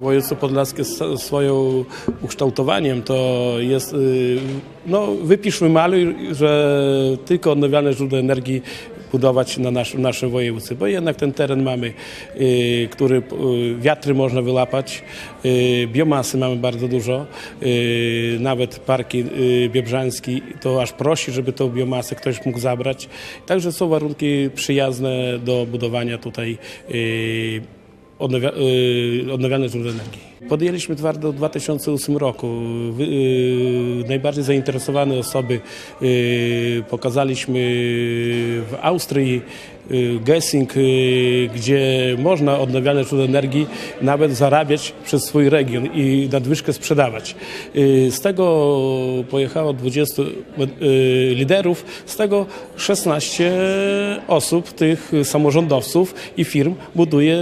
Województwo podlaskie s- swoim ukształtowaniem to jest, y, no wypiszmy maluj, że tylko odnawialne źródła energii budować na nasz, naszym województwie, bo jednak ten teren mamy, y, który, y, wiatry można wyłapać, biomasy mamy bardzo dużo, nawet parki Biebrzański to aż prosi, żeby tą biomasę ktoś mógł zabrać, także są warunki przyjazne do budowania tutaj odnawia, y, odnawialne źródła energii. Podjęliśmy twardo w 2008 roku. Y, najbardziej zainteresowane osoby y, pokazaliśmy w Austrii y, Gessing, gdzie można odnawialne źródła energii nawet zarabiać przez swój region i nadwyżkę sprzedawać. Z tego pojechało 20 y, liderów, z tego 16 osób, tych samorządowców i firm buduje,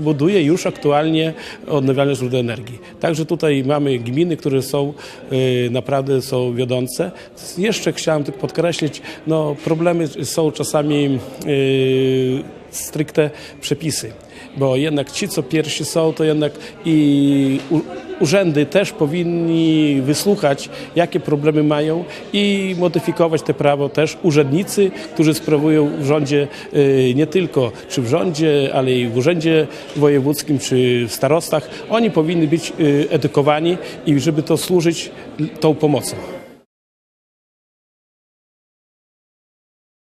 buduje już aktualnie odnawialne źródła energii. Także tutaj mamy gminy, które są y, naprawdę są wiodące. Jeszcze chciałem tylko podkreślić, no problemy są czasami y, stricte przepisy, bo jednak ci, co pierwsi są, to jednak i urzędy też powinni wysłuchać, jakie problemy mają i modyfikować te prawo też urzędnicy, którzy sprawują w rządzie y, nie tylko czy w rządzie, ale i w urzędzie wojewódzkim, czy w starostach. Oni powinni być y, edukowani i żeby to służyć tą pomocą.